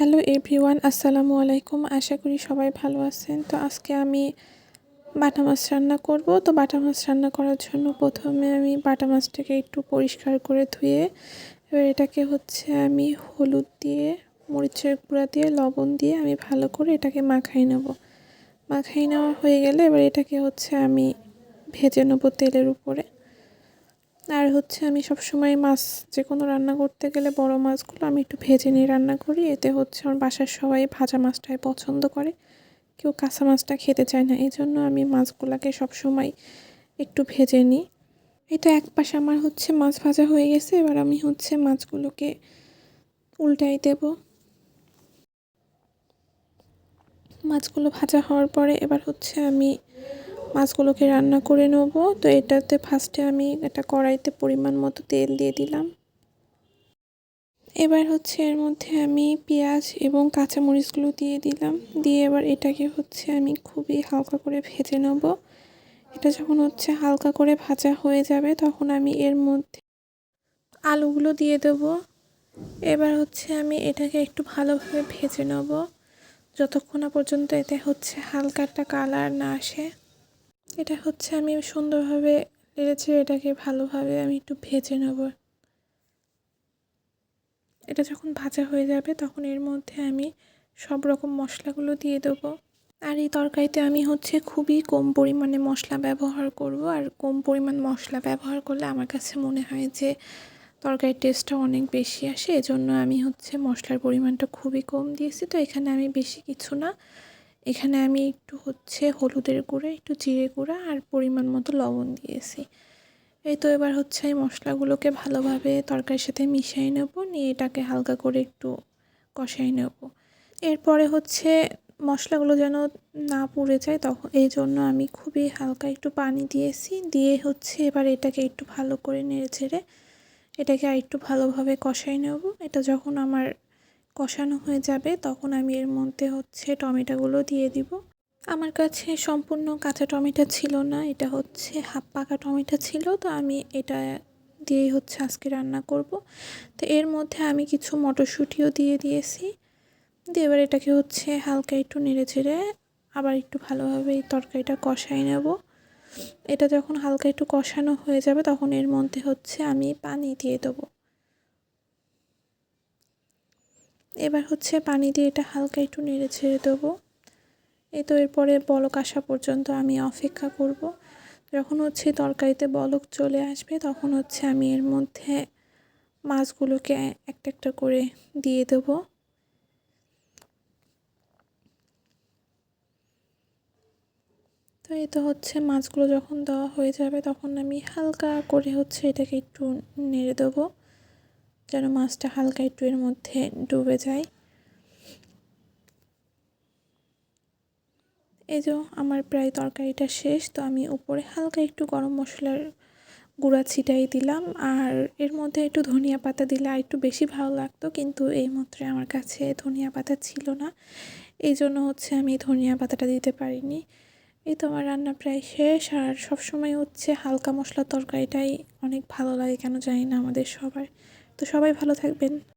Hello everyone, আসসালামু আলাইকুম। আশা করি সবাই ভালো আছেন। তো আজকে আমি বাটা মাছ রান্না করব। তো বাটা মাছ রান্না করার জন্য প্রথমে আমি বাটা মাছটাকে একটু পরিষ্কার করে ধুয়ে, এবার এটাকে হচ্ছে আমি হলুদ দিয়ে, মরিচের গুঁড়া দিয়ে, লবণ দিয়ে আমি ভালো করে এটাকে মাখাই নেব। মাখাই নেওয়া হয়ে গেলে এবার এটাকে হচ্ছে আমি ভেজে নেব তেলের উপরে। আর হচ্ছে আমি সবসময় মাছ যে কোনো রান্না করতে গেলে বড় মাছগুলো আমি একটু ভেজে নিয়ে রান্না করি। এতে হচ্ছে আমার বাসার সবাই ভাজা মাছটাই পছন্দ করে। কেউ কাঁচা মাছটা খেতে চায় না। এই জন্য আমি মাছগুলোকে সবসময় একটু ভেজে নিই। এই তো এক পাশে আমার হচ্ছে মাছ ভাজা হয়ে গেছে। এবার আমি হচ্ছে মাছগুলোকে উল্টাই দেব। মাছগুলো ভাজা হওয়ার পরে এবার হচ্ছে আমি মাছগুলোকে রান্না করে নেব। তো এটাতে ফার্স্টে আমি একটা কড়াইতে পরিমাণ মতো তেল দিয়ে দিলাম। এবার হচ্ছে এর মধ্যে আমি পেঁয়াজ এবং কাঁচামরিচগুলো দিয়ে দিলাম। দিয়ে এবার এটাকে হচ্ছে আমি খুবই হালকা করে ভেজে নেব। এটা যখন হচ্ছে হালকা করে ভাজা হয়ে যাবে, তখন আমি এর মধ্যে আলুগুলো দিয়ে দেব। এবার হচ্ছে আমি এটাকে একটু ভালোভাবে ভেজে নেব। যতক্ষণ পর্যন্ত এতে হচ্ছে হালকা একটা কালার না আসে। এটা হচ্ছে আমি সুন্দরভাবে নেড়েছে এটাকে ভালোভাবে আমি একটু ভেজে নেব। এটা যখন ভাজা হয়ে যাবে তখন এর মধ্যে আমি সব রকম মশলাগুলো দিয়ে দেবো। আর এই তরকারিতে আমি হচ্ছে খুবই কম পরিমাণে মশলা ব্যবহার করব। আর কম পরিমাণ মশলা ব্যবহার করলে আমার কাছে মনে হয় যে তরকারির টেস্টটা অনেক বেশি আসে। এজন্য আমি হচ্ছে মশলার পরিমাণটা খুবই কম দিয়েছি। তো এখানে আমি বেশি কিছু না। এখানে আমি একটু হচ্ছে হলুদের গুঁড়া, একটু জিরে গুঁড়া আর পরিমাণ মতো লবণ দিয়েছি। এই তো এবার হচ্ছে এই মশলাগুলোকে ভালোভাবে তরকারির সাথে মিশিয়ে নেব, নিয়ে এটাকে হালকা করে একটু কষাই নেব। এরপরে হচ্ছে মশলাগুলো যেন না পুড়ে যায় তখন এই জন্য আমি খুবই হালকা একটু পানি দিয়েছি, দিয়ে হচ্ছে এবার এটাকে একটু ভালো করে নেড়ে ছেড়ে এটাকে আর একটু ভালোভাবে কষাই নেব। এটা যখন আমার কষানো হয়ে যাবে, তখন আমি এর মধ্যে হচ্ছে টমেটোগুলো দিয়ে দিব। আমার কাছে সম্পূর্ণ কাঁচা টমেটো ছিল না, এটা হচ্ছে হাফ পাকা টমেটো ছিল, তো আমি এটা দিয়েই হচ্ছে আজকে রান্না করব। তো এর মধ্যে আমি কিছু মটরশুঁটিও দিয়ে দিয়েছি। দিয়ে এবার এটাকে হচ্ছে হালকা একটু নেড়ে ছেড়ে আবার একটু ভালোভাবে এই তরকারিটা কষাই নেব। এটা যখন হালকা একটু কষানো হয়ে যাবে, তখন এর মধ্যে হচ্ছে আমি পানি দিয়ে দেবো। এবার হচ্ছে পানি দিয়ে এটা হালকা একটু নেড়ে ছেড়ে দেবো। এই তো এরপরে বলক আসা পর্যন্ত আমি অপেক্ষা করব। যখন হচ্ছে তরকারিতে বলক চলে আসবে, তখন হচ্ছে আমি এর মধ্যে মাছগুলোকে একটা একটা করে দিয়ে দেবো। তো এই তো হচ্ছে মাছগুলো যখন দেওয়া হয়ে যাবে, তখন আমি হালকা করে হচ্ছে এটাকে একটু নেড়ে দেবো। যেন মাছটা হালকা একটু এর মধ্যে ডুবে যায়। এই যে আমার প্রায় তরকারিটা শেষ, তো আমি উপরে হালকা একটু গরম মশলার গুঁড়া ছিটাই দিলাম আর এর মধ্যে একটু ধনিয়া পাতা দিলে আর একটু বেশি ভালো লাগতো, কিন্তু এই মাত্রে আমার কাছে ধনিয়া পাতা ছিল না। এই জন্য হচ্ছে আমি ধনিয়া পাতাটা দিতে পারিনি। এই তো আমার রান্না প্রায় শেষ আর সবসময় হচ্ছে হালকা মশলা তরকারিটাই অনেক ভালো লাগে কেন জানি না আমাদের সবার। তো সবাই ভালো থাকবেন।